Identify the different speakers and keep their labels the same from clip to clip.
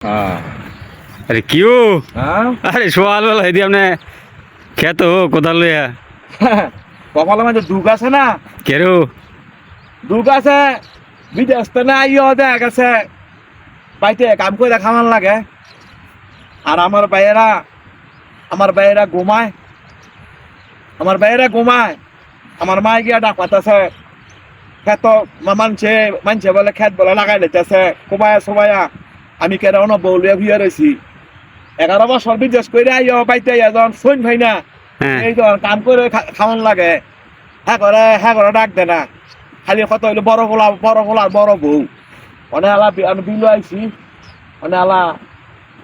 Speaker 1: আরে কিউ
Speaker 2: হ্যাঁ?
Speaker 1: আরে সোয়াল বেলা হেদি আপনি খেত কোথাল লইয়া?
Speaker 2: কপালের মধ্যে দুঃখ আছে না?
Speaker 1: কেরু
Speaker 2: দুঃখ আছে বিদেশ তো না ইয়ে দেখা গেছে। বাইতে কাম করে খামান লাগে। আর আমার ভাইয়েরা আমার ভাইয়েরা ঘুমায়। আমার ভাইয়েরা ঘুমায়। আমার মায় গিয়া ডাক পাতাছে খেত মানছে মানছে বলে খেত বলে লাগাই লেতেছে কোবায়া সোবায়া আমি কেন বউলিয়া ভুইয়া রয়েছি এগারো বছর বিদেশ করে আইয় বাইতে এজন সৈন ভাই না
Speaker 1: হ্যাঁ।
Speaker 2: এই তো কাম করে খাওয়ান লাগে হ্যাঁ করে হ্যাঁ করে ডাক দে না। খালি কত হইল বড় গোলা বড় গোলা বড় বউ। মানে আলা আমি বিলু আইছি। মানে আলা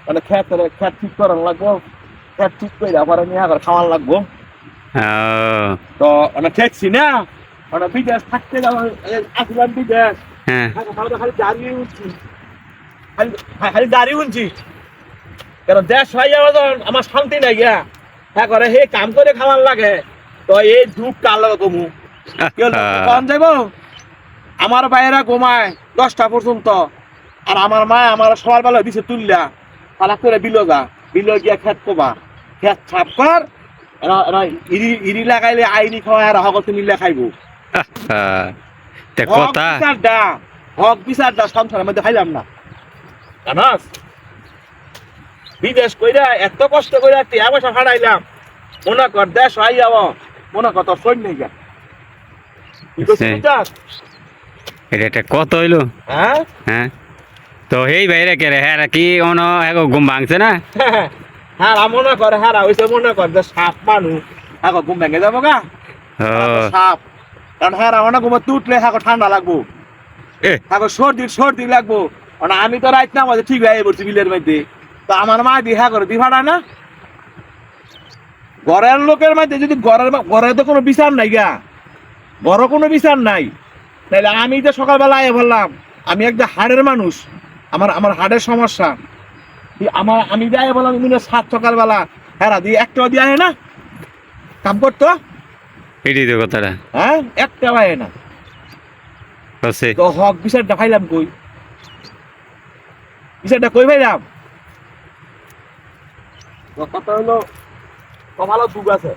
Speaker 2: মানে খেত খেত ঠিক করান লাগবো। খেত ঠিক করে পরে নিয়ে করে খাওয়ান লাগবো। তো মানে ঠেকছি না মানে বিদেশ থাকতে যাব আসলাম বিদেশ।
Speaker 1: হ্যাঁ।
Speaker 2: খালি খালি দাঁড়িয়ে উঠছি। খালি খালি দাঁড়িয়ে উঠছি কেন দেশ হয়ে যখন আমার শান্তি নাই গিয়া হ্যাঁ করে হে কাম করে খাওয়ার লাগে। তো এই দুঃখ কার লাগে কমু? কম যাইব? আমার বাইরা ঘুমায় দশটা পর্যন্ত। আর আমার মা আমার সবার বেলা দিছে তুললা। পালা করে বিলো যা বিলো গিয়া খেত কোবা। খেত ছাপ কর। ইরি ইরি লাগাইলে আইনি খাওয়ায় আর হকল তুমি খাইবো। হক
Speaker 1: কথা।
Speaker 2: হক বিচারটা সংসারের মধ্যে খাইলাম না। জানাস বিদেশ কইরা এত কষ্ট কইরা টিয়া পয়সা হারাইলাম মনে কর দেশ আই যাব মনে কর তোর সৈন্য গা?
Speaker 1: এটা কত হইল?
Speaker 2: হ্যাঁ?
Speaker 1: হ্যাঁ। তো এই বাইরে কে রে? হ্যাঁ কি অন এগো ঘুম ভাঙছে না?
Speaker 2: হ্যাঁ মনে কর হ্যাঁ ওইসে মনে কর যে সাপ মানুষ। এখন ঘুম ভেঙে যাব গা। সাপ। কারণ হ্যাঁ অনেক ঘুমে তুটলে হ্যাঁ ঠান্ডা লাগবো।
Speaker 1: এ।
Speaker 2: এখন সর্দি সর্দি লাগবো। আমি তো রাইত না আমাদের ঠিক হয়ে পড়ছি বিলের মধ্যে। তো আমার মা দিহা করে দি ভাড়া না? ঘরের লোকের মধ্যে যদি ঘরের ঘরে তো কোনো বিচার নাই গা। বড় কোনো বিচার নাই। তাহলে আমি তো সকালবেলা আয় বললাম আমি একটা হাড়ের মানুষ আমার আমার হাড়ের সমস্যা। আমার আমি যাই বললাম তুমি সাত সকালবেলা হ্যাঁ দিয়ে একটা দিয়ে আয় না? কাম করতো?
Speaker 1: এটি তো কথাটা।
Speaker 2: হ্যাঁ একটা আয় না। তো হক বিচারটা পাইলাম কই? বিচারটা কই পাইলাম তো কথা হলো কপালো দুগ আছে।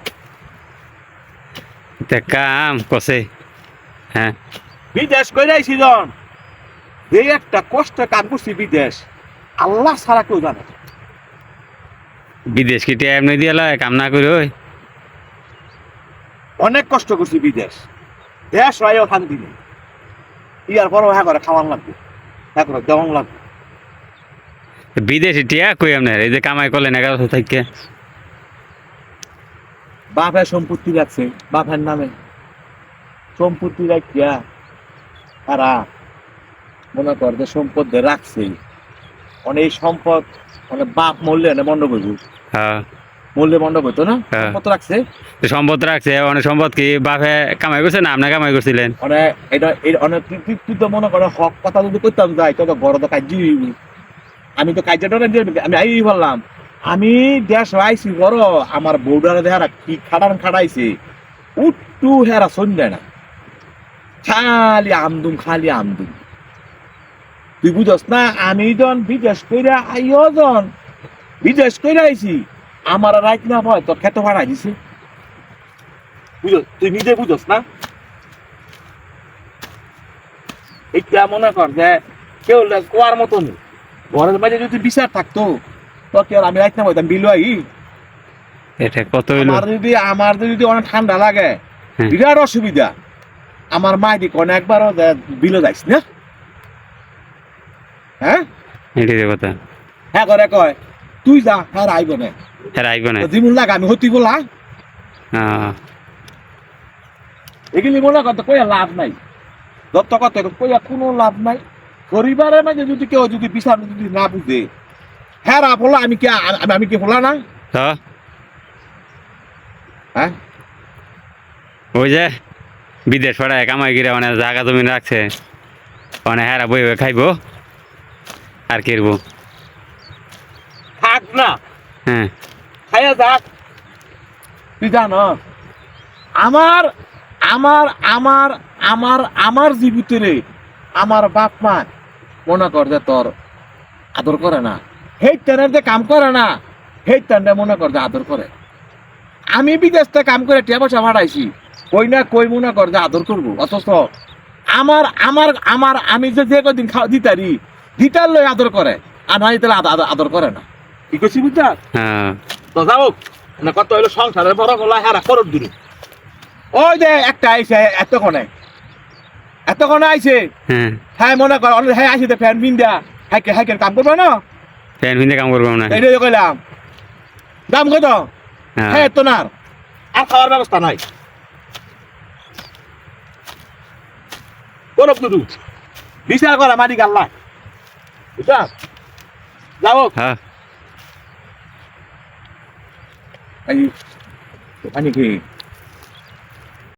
Speaker 1: তে কাম কছে হ্যাঁ।
Speaker 2: বিদেশ কই যাইছি জন এই একটা কষ্ট কাম করছি বিদেশ। আল্লাহ ছাড়া কেউ জানে
Speaker 1: বিদেশ কি টিয়া এমনি দিয়ে লয় কাম না করি ওই?
Speaker 2: অনেক কষ্ট করছি বিদেশ। দেশ রায়ও শান্তি নেই। ইয়ার পরও হ্যাঁ করে খাওয়ান লাগবে হ্যাঁ করে দেওয়ান লাগবে।
Speaker 1: বিদেশি টিয়া কই আপনার? এই যে কামাই করলেন এগারো বছর থেকে।
Speaker 2: বাপের সম্পত্তি রাখছে বাপের নামে। সম্পত্তি রাখিয়া তারা মনে কর যে সম্পদ রাখছে অনেক এই সম্পদ মানে বাপ মূল্যে না হইব
Speaker 1: হ্যাঁ।
Speaker 2: মূল্যে মন্ডপ হইতো না?
Speaker 1: হ্যাঁ।
Speaker 2: সম্পদ রাখছে।
Speaker 1: সম্পদ রাখছে অনেক সম্পদ কি বাপে কামাই করছে না আপনি কামাই করছিলেন?
Speaker 2: মানে এটা অনেক তুই- তো মনে করে হক কথা যদি করতাম যাই তো বড় তো কাজ আমি তো কাজটা আমি আই বললাম, আমি দেশ আইছি বড় আমার বৌডারে দেহারা কি খাটান খাটাইছে? উট্টু হেরা সন্ধ্যা না। খালি আমদুম খালি আমদুম। তুই বুঝস না, আমি জন বিদেশ কইরা আইও জন বিদেশ কইরা আইছি, আমার রাইত না ভয় তোর খেতে ভাড়া দিছে। তুই নিজে বুঝস না? এটা মনে কর যে, কেউ কোয়ার মতো নেই ঘরের মাঝে যদি বিচার থাকতো তো কি আর আমি রাইত না হইতাম বিলু আই?
Speaker 1: এটা কত হইল?
Speaker 2: আমার যদি আমার যদি অনেক ঠান্ডা লাগে
Speaker 1: হ্যাঁ।
Speaker 2: বিরাট অসুবিধা। আমার মা দি কোন একবারও বিলো যাইস না? হ্যাঁ?
Speaker 1: কথা।
Speaker 2: হ্যাঁ করে কয় তুই যা হ্যাঁ আইব না।
Speaker 1: হ্যাঁ আইব না।
Speaker 2: দিমুন লাগা আমি হতি বলা।
Speaker 1: হ্যাঁ
Speaker 2: এগুলি মনে করতে কইয়া লাভ নাই। দত্ত কত কইয়া কোনো লাভ নাই। পরিবারের মাঝে যদি কেউ যদি বিচার যদি না বুঝে হ্যাঁ রা বলা আমি কি আমি আমি কি বলা না
Speaker 1: তো
Speaker 2: হ্যাঁ
Speaker 1: ওই যে বিদেশ পাড়ায় কামাই গিরে মানে জায়গা জমি রাখছে মানে হ্যাঁ বই খাইবো আর কিরবো
Speaker 2: থাক না।
Speaker 1: হ্যাঁ
Speaker 2: খাইয়া যাক। তুই জানো? আমার আমার আমার আমার আমার জীবিতরে আমার বাপ মা মনে কর যে তোর আদর করে না। সেই তেনের যে কাম করে না সেই তেনটা মনে কর যে আদর করে। আমি বিদেশ থেকে কাম করে টিয়া পয়সা ভাড়াইছি কই না কই মনে কর যে আদর করব। অথচ আমার আমার আমার আমি যে যে কদিন খাওয়া দিতারি দিতার লই আদর করে আর নয় তাহলে আদ- আদ- আদর করে না। কি করছি বুঝছা
Speaker 1: হ্যাঁ।
Speaker 2: তো যাও মানে কত হইল সংসারের বড় গলা হেরা করত দূরে ওই যে একটা আইছে এতক্ষণে। এতক্ষণে আইছে?
Speaker 1: হ্যাঁ।
Speaker 2: হ্যাঁ মনে কর অনেক হ্যাঁ আইছে ফ্যান বিন্দা। হাইকে হাইকে কাম করবে না?
Speaker 1: ফ্যান ফিনতে কাম করব না।
Speaker 2: এইটাই কইলাম। দাম কত?
Speaker 1: হ্যাঁ।
Speaker 2: হ্যাঁ তো না আর। খাওয়ার ব্যবস্থা নাই। কোন দুদু বিচার করা মারি গাল্লা যাও।
Speaker 1: হ্যাঁ।
Speaker 2: পানি কি?